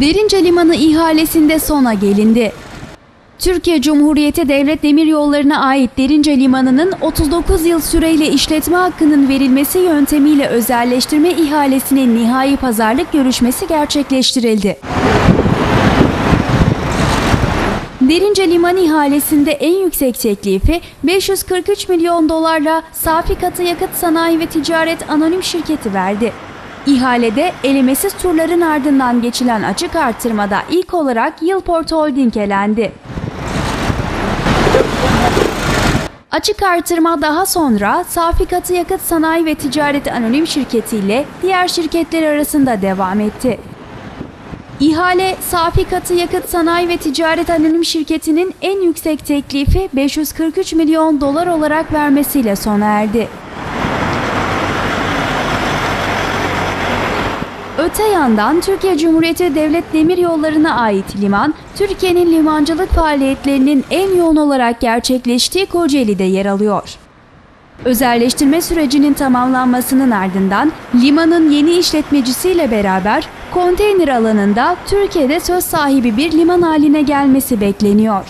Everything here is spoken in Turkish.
Derince Limanı ihalesinde sona gelindi. Türkiye Cumhuriyeti Devlet Demiryolları'na ait Derince Limanı'nın 39 yıl süreyle işletme hakkının verilmesi yöntemiyle özelleştirme ihalesinin nihai pazarlık görüşmesi gerçekleştirildi. Derince Liman ihalesinde en yüksek teklifi 543 milyon dolarla Safi Katı Yakıt Sanayi ve Ticaret Anonim Şirketi verdi. İhalede elemesiz turların ardından geçilen açık artırmada ilk olarak Yılport Holding elendi. Açık artırma daha sonra Safi Katı Yakıt Sanayi ve Ticaret Anonim Şirketi ile diğer şirketler arasında devam etti. İhale Safi Katı Yakıt Sanayi ve Ticaret Anonim Şirketi'nin en yüksek teklifi 543 milyon dolar olarak vermesiyle sona erdi. Öte yandan Türkiye Cumhuriyeti Devlet Demiryolları'na ait liman, Türkiye'nin limancılık faaliyetlerinin en yoğun olarak gerçekleştiği Kocaeli'de yer alıyor. Özelleştirme sürecinin tamamlanmasının ardından limanın yeni işletmecisiyle beraber konteyner alanında Türkiye'de söz sahibi bir liman haline gelmesi bekleniyor.